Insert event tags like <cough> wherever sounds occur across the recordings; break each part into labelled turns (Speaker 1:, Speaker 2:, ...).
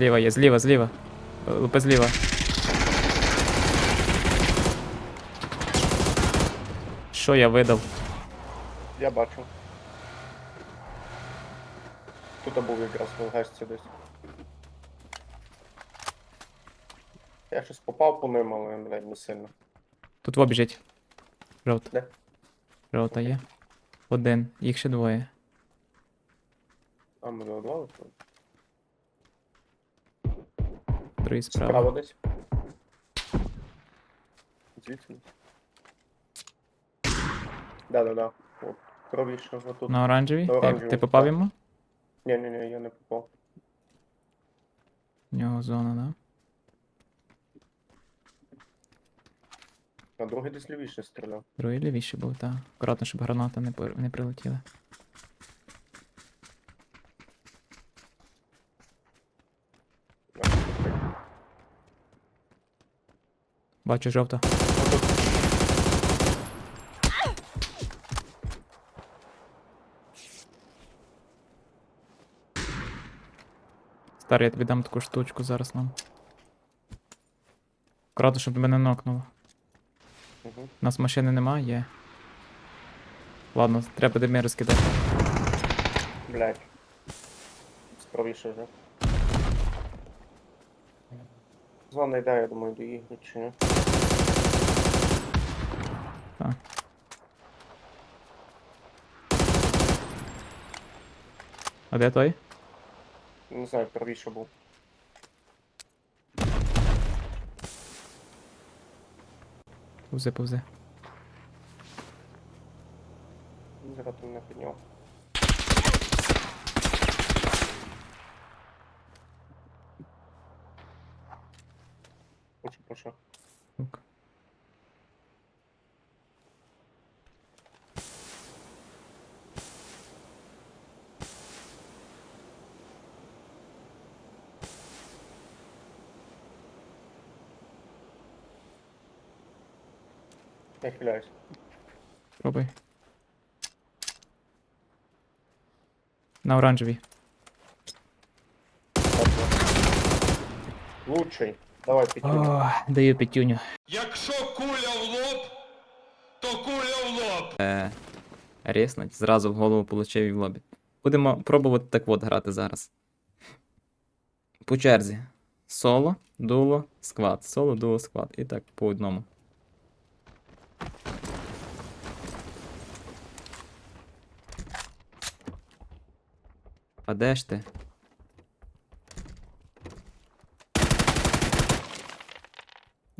Speaker 1: Зліва є, зліва, зліва. Лупи зліва. Що я видав?
Speaker 2: Я бачу. Тут був якраз в десь. Я щось попав по ним, але блядь, не сильно.
Speaker 1: Тут во біжить. Жовта.
Speaker 2: Де?
Speaker 1: Жовта є. Один. Їх ще двоє.
Speaker 2: А, ми доодвали?
Speaker 1: Другий справа.
Speaker 2: Справа десь. Звідси. Да-да-да. От, правіше, отут.
Speaker 1: На оранжевій?
Speaker 2: На
Speaker 1: Ти-
Speaker 2: оранжевій,
Speaker 1: Ти попав
Speaker 2: так.
Speaker 1: йому?
Speaker 2: Ні-ні-ні, я не попав.
Speaker 1: В нього зона, да?
Speaker 2: А другий десь лівіше стріляв.
Speaker 1: Другий лівіше був, так. Акуратно, щоб граната не, пор- не прилетіла. Бачу жовта. Старий, я тобі дам таку штучку зараз нам. Акуратно, щоб тебе не нокнуло.
Speaker 2: Угу.
Speaker 1: У нас машини немає, є. Ладно, треба димі розкидати.
Speaker 2: Блядь. Справіше вже. Зона йде, я думаю, до ігри чи ні.
Speaker 1: Так. А де той?
Speaker 2: Не знаю, правіше був.
Speaker 1: Повзи, повзи.
Speaker 2: Зараз ти мене підняв. Хочу прошу.
Speaker 1: Сука.
Speaker 2: Я хиляюсь.
Speaker 1: Пробуй. На оранжевій.
Speaker 2: Лучший. Давай.
Speaker 1: О, даю п'ятюню.
Speaker 3: Якщо куля в лоб, то куля в лоб.
Speaker 1: Е, ріснуть, зразу в голову получив і в лобі. Будемо пробувати так от грати зараз. По черзі. Соло, дуло, сквад. Соло, дуло, сквад. І так по одному. А де ж ти?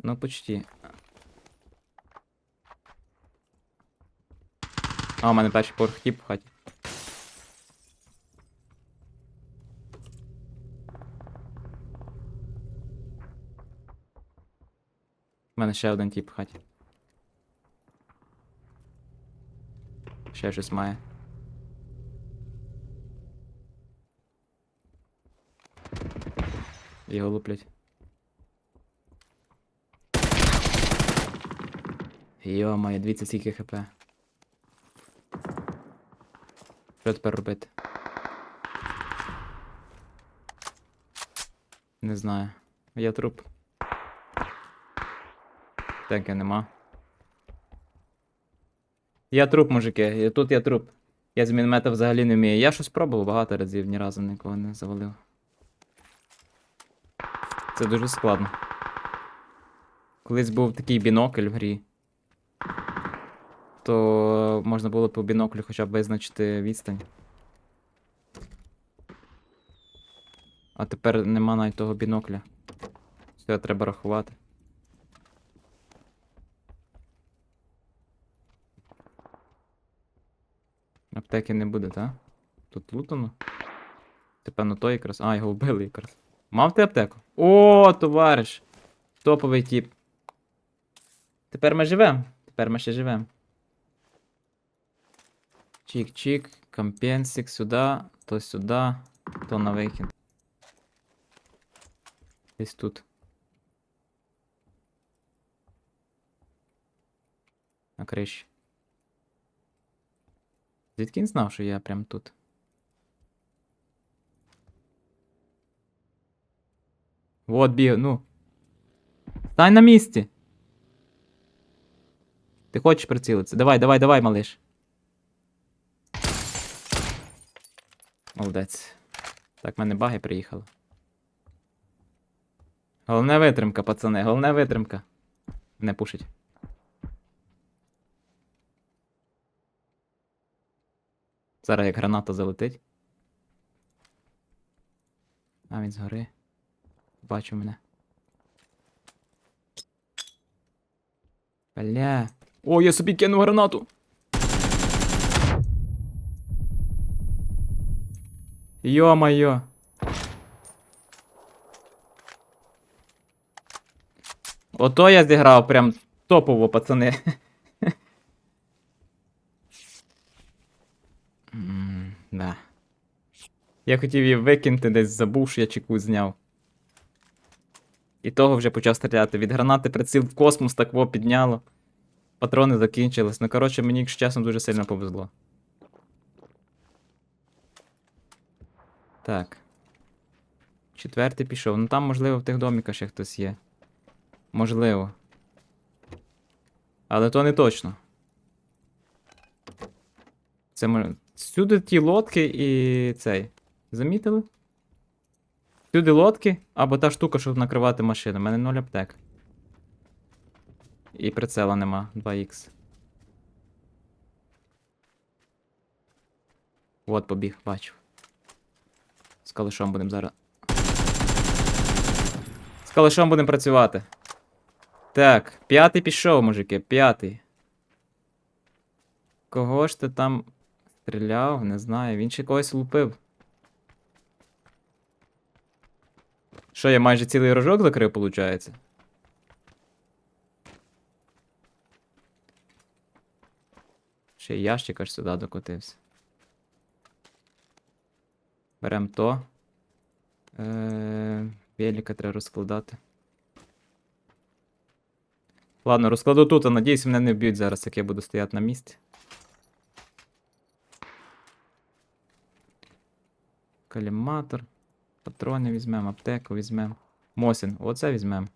Speaker 1: Ну, почти. А, у мене перший поверх тіп в хаті. У мене ще один тіп в хаті. Ще щось має. Його луплять. Йо-моє, дивіться скільки хп. Що тепер робити? Не знаю. Я труп. Таке нема. Я труп, мужики. Тут я труп. Я з міномета взагалі не вмію. Я щось пробував багато разів, ні разу нікого не завалив. Це дуже складно. Колись був такий бінокль в грі. То можна було по біноклю хоча б визначити відстань. А тепер нема навіть того бінокля. Все треба рахувати. Аптеки не буде, так? Тут лутано? Це певно той якраз. А, його вбили якраз. Мав ти аптеку? О, товариш! Топовий тип. Тепер ми живем. Тепер ми ще живем. Чик-чик, компенсик сюди, то сюди, то на вихід. Десь тут. На криші. Звідки він знав, що я прям тут? Вот біг, ну. Стань на місці. Ти хочеш прицілитися? Давай, давай, давай, малиш. Молодець. Так, в мене баги приїхали. Головне витримка, пацани, головне витримка. Не пушить. Зараз як граната залетить. А він згори. Бачу мене. Бля. О, я собі кинув гранату. Йо-моє. Ото я зіграв прям топово, пацани. <laughs> Да. Я хотів її викинути, десь забув, що я чеку зняв. І того вже почав стріляти. Від гранати приціл в космос так во підняло. Патрони закінчились. Ну, коротше, мені, якщо чесно, дуже сильно повезло. Так. Четвертий пішов. Ну там, можливо, в тих доміках ще хтось є. Можливо. Але то не точно. Це може. Всюди ті лодки і цей. Замітили? Всюди лодки, або та штука, щоб накривати машину. У мене 0 аптек. І прицела нема 2х. От побіг, бачу. З калишом будемо зараз. З калишом будемо працювати. Так, п'ятий пішов, мужики, п'ятий. Кого ж ти там стріляв? Не знаю, він ще когось лупив. Що, я майже цілий рожок закрив, виходить? Ще ящик аж сюди докотився. Берем то. Е, Велика треба розкладати. Ладно, розкладу тут, а надіюсь, мене не вб'ють зараз, як я буду стояти на місці. Каліматор. Патрони візьмемо, аптеку візьмемо. Мосін, оце візьмемо.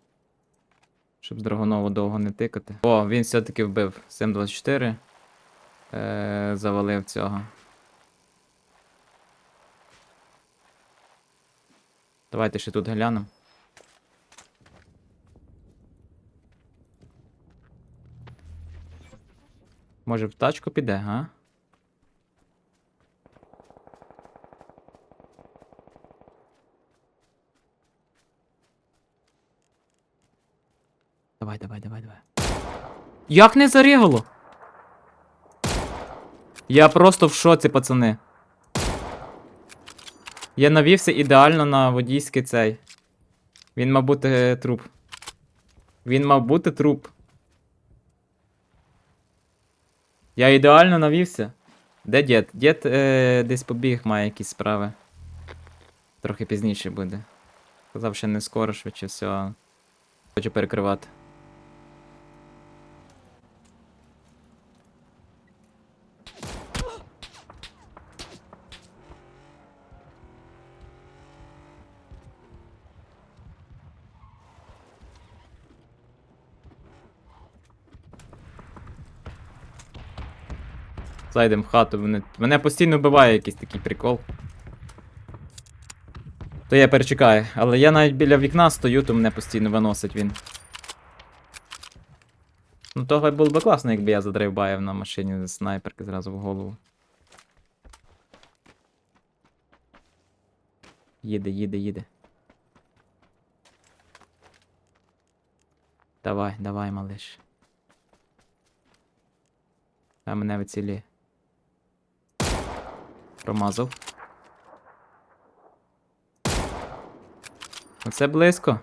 Speaker 1: Щоб з Драгонову довго не тикати. О, він все-таки вбив 724. Е, завалив цього. Давайте ще тут глянемо. Може в тачку піде, га? Давай, давай, давай, давай. Як не зарігало? Я просто в шоці, пацани. Я навівся ідеально на водійський цей. Він мав бути труп. Він мав бути труп. Я ідеально навівся. Де дід? Дід е, десь побіг, має якісь справи. Трохи пізніше буде. Сказав, що не скоро швидше всього. Хочу перекривати. Зайдемо в хату, мене, мене постійно вбиває якийсь такий прикол. То я перечекаю, але я навіть біля вікна стою, то мене постійно виносить він. Ну того було б класно, якби я задрайвбаїв на машині з снайперки зразу в голову. Їде, їде, їде. Давай, давай, малиш. А мене вицілі. Промазав. Оце близько.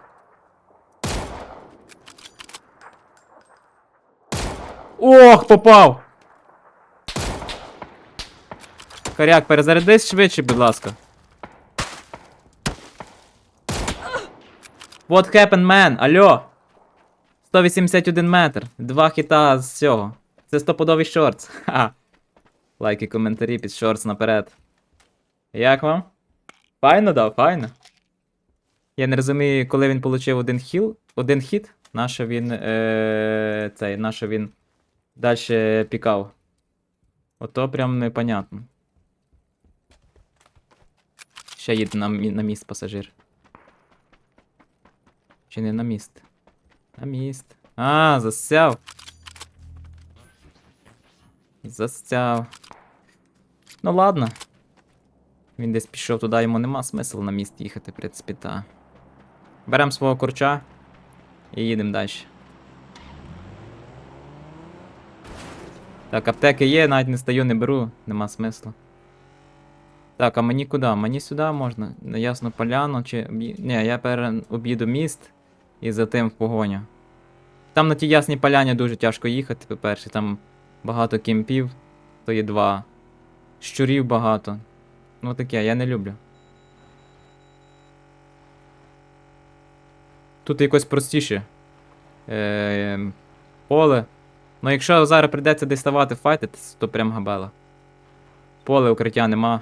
Speaker 1: Ох, попав! Коряк, перезарядись швидше, будь ласка. What happened, man? Алло! 181 метр. Два хіта з цього. Це стопудовий шортс. Ха. Лайки, коментарі під шортс наперед. Як вам? Файно, да, файно. Я не розумію, коли він отримав один хіл, один хіт, нащо він. Е, цей, нащо він далі пікав. Ото прям непонятно. Ще їде на, на міст пасажир. Чи не на міст? На міст. А, засяв. Засяв. Ну ладно. Він десь пішов туди, йому нема смислу на міст їхати, в принципі, та. Беремо свого курча і їдемо далі. Так, аптеки є, навіть не стою, не беру, нема смислу. Так, а мені куди? Мені сюди можна? На ясну поляну чи. Ні, я об'їду міст і затим в погоню. Там на тій ясній поляні дуже тяжко їхати, по-перше, там багато кемпів, то є два. Щурів багато. Ну таке, я не люблю. Тут якось простіше. Е, поле. Ну якщо зараз прийдеться десь ставати файтитись, то прям габела. Поле укриття нема.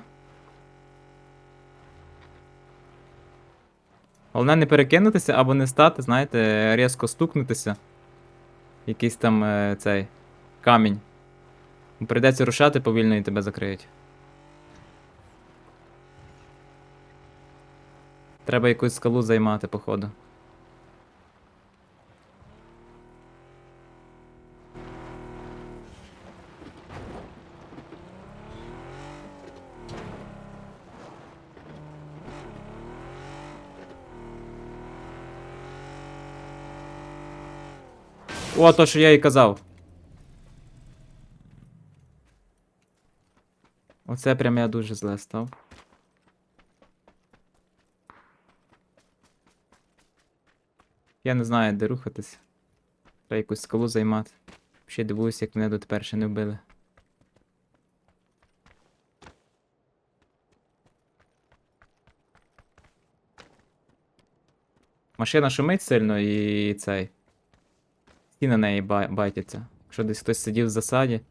Speaker 1: Головне не перекинутися або не стати, знаєте, різко стукнутися. Якийсь там е, цей камінь. Прийдеться рушати повільно і тебе закриють. Треба якусь скалу займати, походу. О, то, що я і казав. Оце прям я дуже зле став. Я не знаю, де рухатись. Треба якусь скалу займати. Ще дивуюсь, як мене дотепер ще не вбили. Машина шумить сильно і цей. Всі на неї бай- байтяться. Якщо десь хтось сидів в засаді,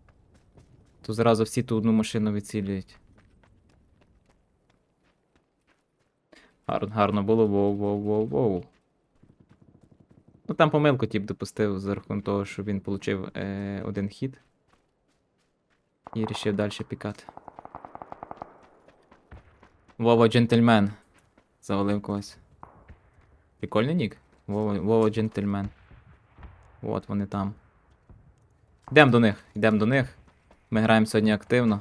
Speaker 1: то зразу всі ту одну машину відцілюють. Гарно, гарно було, воу, воу, воу, воу. Ну там помилку тип допустив за рахунок того, що він отримав е, один хід. І рішив далі пікати. Вова джентльмен. Завалив когось. Прикольний нік? Вова, Вова джентльмен. От вони там. Йдемо до них, йдемо до них. Ми граємо сьогодні активно.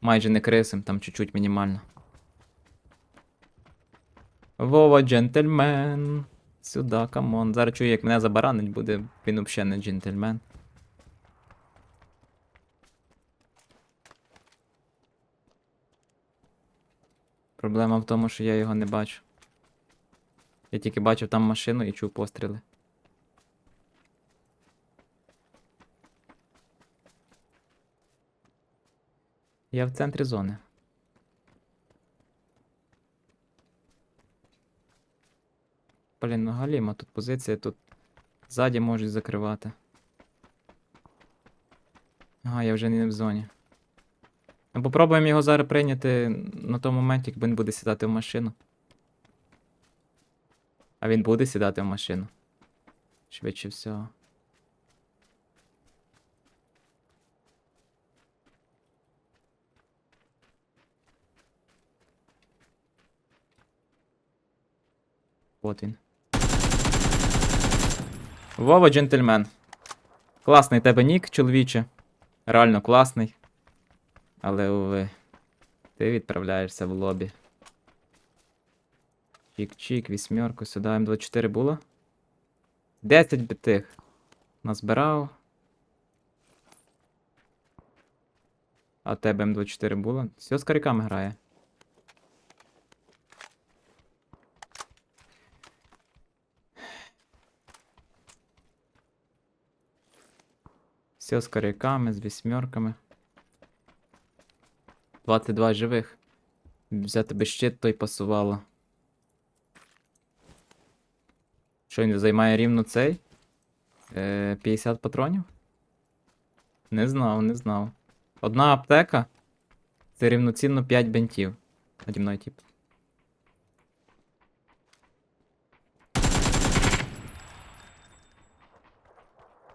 Speaker 1: Майже не крисим, там чуть-чуть мінімально. Вова джентльмен. Сюда, камон. Зараз чую, як мене забаранить буде, він взагалі не джентльмен. Проблема в тому, що я його не бачу. Я тільки бачив там машину і чув постріли. Я в центрі зони. Блін, ну галіма, тут позиція, тут ззаді можуть закривати. Ага, я вже не в зоні. Ну, попробуємо його зараз прийняти на тому моменті, як він буде сідати в машину. А він буде сідати в машину. Швидше всього. От він. Вова джентльмен. Класний тебе нік, чоловіче. Реально класний. Але уви. Ти відправляєшся в лобі. Чік-чік, вісьмерку, сюди М24 було. 10 битих. Назбирав. А тебе М24 було? Все з кариками грає. Все з коряками, з восьмерками. 22 живих. Взяти би щит, то й пасувало. Що він займає рівно цей? Э, е, 50 патронів? Не знав, не знав. Одна аптека. Це рівноцінно 5 бентів. Наді мною тип.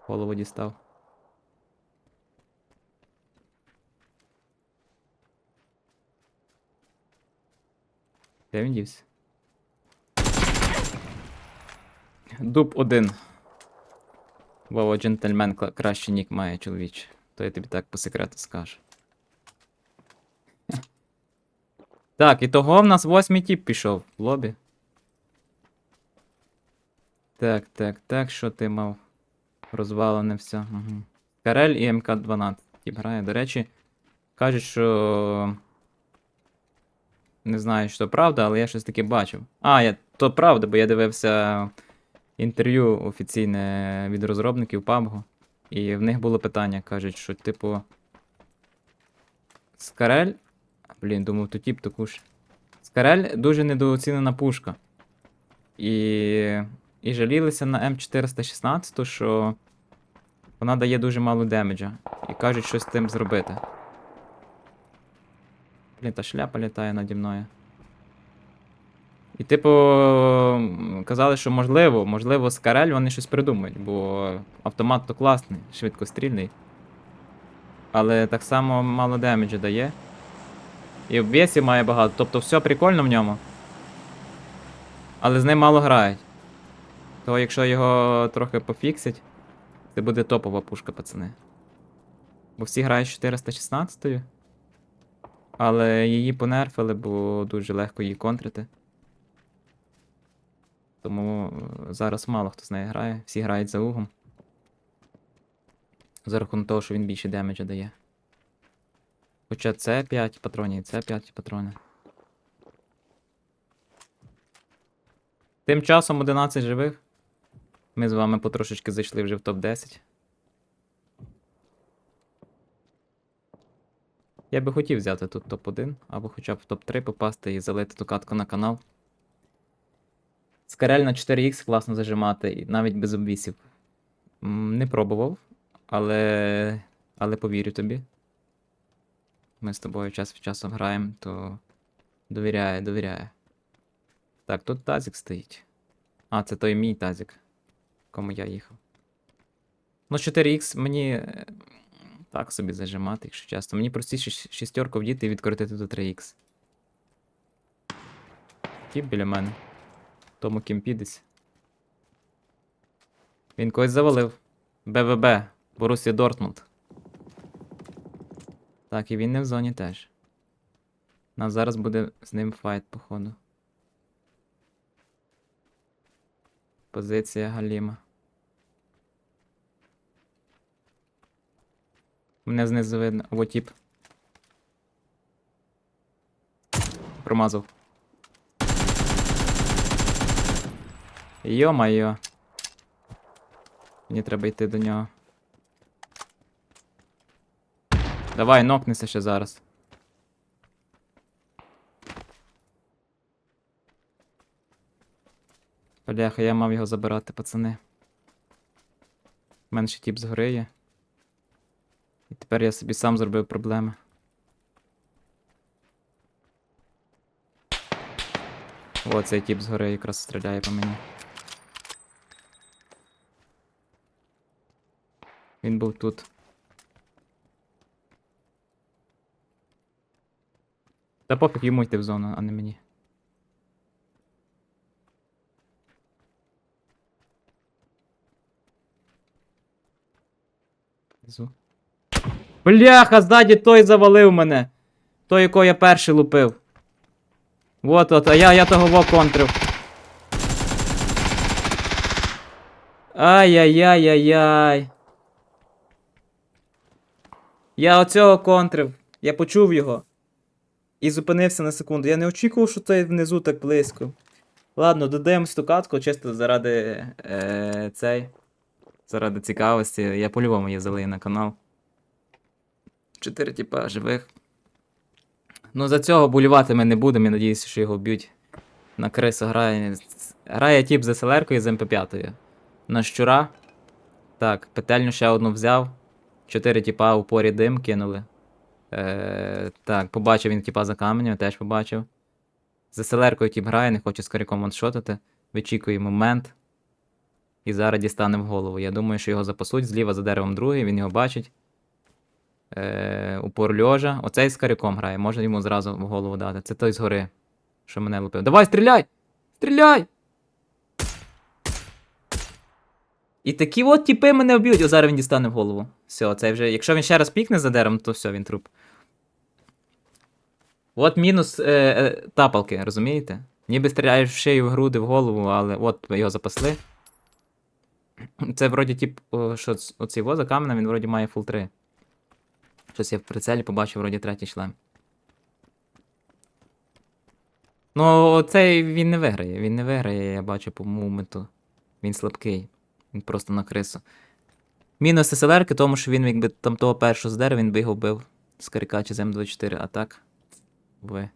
Speaker 1: Голову дістав. Де він дівся? Дуб один. Вова джентльмен кращий нік має чоловіч. То я тобі так по секрету скажу. <laughs> Так, і того в нас восьмий тіп пішов в лобі. Так, так, так, що ти мав? Розвалене все. Угу. Карель і МК-12. Тіп грає. До речі, кажуть, що. Не знаю, що правда, але я щось таке бачив. А, я... то правда, бо я дивився інтерв'ю офіційне від розробників PUBG. І в них було питання, кажуть, що, типу. Скарель. Блін, думав, то тіп, то куш. Скарель дуже недооцінена пушка. І. І жалілися на М416, що вона дає дуже мало демеджа. І кажуть, щось з тим зробити. Блін, та шляпа літає наді мною. І, типу, казали, що можливо, можливо, з Карель вони щось придумають, бо автомат то класний, швидкострільний. Але так само мало демеджа дає. І в весі має багато. Тобто все прикольно в ньому. Але з ним мало грають. То якщо його трохи пофіксять, це буде топова пушка, пацани. Бо всі грають з 416 але її понерфили, бо дуже легко її контрити. Тому е, зараз мало хто з нею грає, всі грають за угом. За рахунок того, що він більше демеджа дає. Хоча це 5 патронів, і це 5 патронів. Тим часом 11 живих. Ми з вами потрошечки зайшли вже в топ-10. Я би хотів взяти тут топ-1, або хоча б в топ-3 попасти і залити ту катку на канал. Скарель на 4х класно зажимати, навіть без обвісів. Не пробував, але. але повірю тобі. Ми з тобою час від часу граємо, то довіряє, довіряє. Так, тут тазик стоїть. А, це той мій тазик, кому я їхав. Ну, 4х мені так собі зажимати, якщо чесно. Мені простіше шістерку вдіти і відкрутити до 3х. Тіп біля мене. Тому кімпі десь. Він когось завалив. БВБ. Борусія Дортмунд. Так, і він не в зоні теж. У нас зараз буде з ним файт, походу. Позиція Галіма. Мене знизу видно. О, тіп. Промазав. Йо-майо. Мені треба йти до нього. Давай, нокнися ще зараз. Бляха, я мав його забирати, пацани. У тіп згори є. І тепер я собі сам зробив проблеми. О, цей тіп згори якраз стріляє по мені. Він був тут. Та пофіг йому йти в зону, а не мені. Внизу. Бляха, ззаді той завалив мене. Той, якого я перший лупив. Вот от, а я, я того во контрив. Ай-яй-яй-яй-яй. Я оцього контрив. Я почув його. І зупинився на секунду. Я не очікував, що той внизу так близько. Ладно, додаємо стукатку, чисто заради е, цей. Заради цікавості. Я по-любому її залию на канал. Чотири типа живих. Ну, за цього болювати ми не будемо, я надіюся, що його б'ють. На крису грає. Грає тіп з СЛР-кою з МП5. На щура. Так, петельню ще одну взяв. Чотири тіпа у порі дим кинули. Е, так, побачив він тіпа за каменем, теж побачив. З СЛР-кою тіп грає, не хоче з коряком ваншотати. Вичікує момент. І зараз дістане в голову. Я думаю, що його запасуть зліва за деревом другий, він його бачить. Е, упор льожа. Оцей з каряком грає, може йому зразу в голову дати. Це той згори, що мене лупив. Давай, стріляй! Стріляй! І такі от тіпи мене вб'ють, зараз він дістане в голову. Все, це вже. Якщо він ще раз пікне за деревом, то все, він труп. От мінус е, е, тапалки, розумієте? Ніби стріляєш в шию, в груди, в голову, але от його запасли. Це вроді тип, що оцей воза камена, він вроді має фул 3. Щось я в прицелі побачив вроді третій шлем. Ну, цей він не виграє. Він не виграє, я бачу по мументу. Він слабкий. Він просто на крису. Мінус СЛРки, тому що він, якби там того першого з дерева, він би його вбив з карикача з М24, а так. Ви.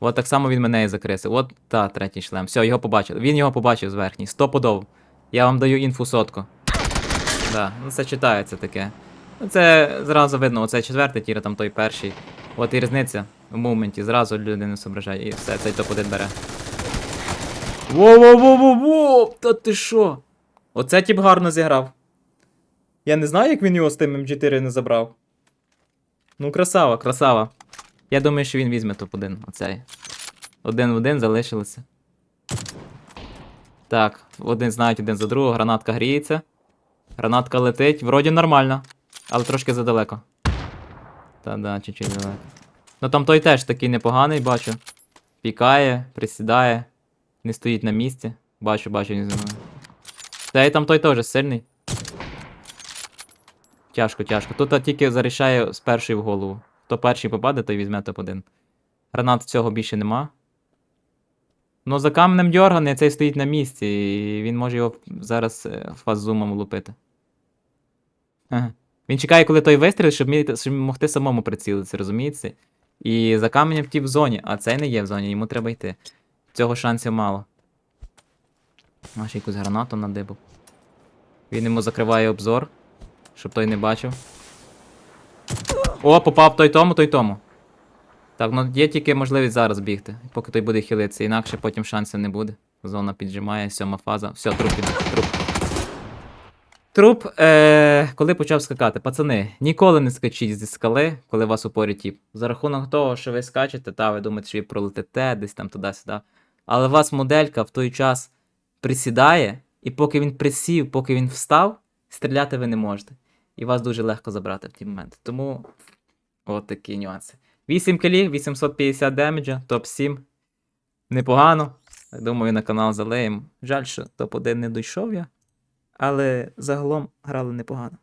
Speaker 1: От так само він мене і закрисив. От та, третій шлем. Все, його побачив. Він його побачив з верхній. Стопудово. Я вам даю інфу сотку. Да, ну це читається таке. Це зразу видно, оце четвертий тір, там той перший. От і різниця в моменті, зразу людина зображає, і все, цей топ-1 бере. Воу-воу-воу-воу-воу! Та ти що? Оце тип гарно зіграв. Я не знаю, як він його з тим М4 не забрав. Ну, красава, красава. Я думаю, що він візьме топ-1, оцей. Один в один залишилося. Так, один знають один за другого, гранатка гріється. Гранатка летить, вроді нормально, але трошки задалеко. Та-да, чуть-чуть далеко. Ну там той теж такий непоганий, бачу. Пікає, присідає, не стоїть на місці. Бачу, бачу, зі мною. Та і там той теж сильний. Тяжко, тяжко. Тут тільки зарішає з першої в голову. Хто перший попаде, той візьме топ-1. Гранат цього більше нема. Ну, за каменем дьорганий, цей стоїть на місці, і він може його зараз е, фазумом лупити. Ага. Він чекає, коли той вистрілить, щоб, мі- щоб могти самому прицілитися, розумієте? І за каменем ті в зоні, а цей не є в зоні, йому треба йти. Цього шансів мало. А ще якусь гранату надибав. Він йому закриває обзор, щоб той не бачив. О, попав той тому, той тому. Так, ну є тільки можливість зараз бігти, поки той буде хилитися, інакше потім шансів не буде. Зона піджимає, сьома фаза. Все, труп труп. Труп, е, коли почав скакати. Пацани, ніколи не скачіть зі скали, коли вас у порі тіп. За рахунок того, що ви скачете, та ви думаєте, що ви пролетите десь там туди-сюди. Але вас моделька в той час присідає, і поки він присів, поки він встав, стріляти ви не можете. І вас дуже легко забрати в ті моменти. Тому от такі нюанси. 8 кілів, 850 демеджа, топ-7. Непогано. Думаю, на канал залеєм. Жаль, що топ-1 не дійшов я. Але загалом грали непогано.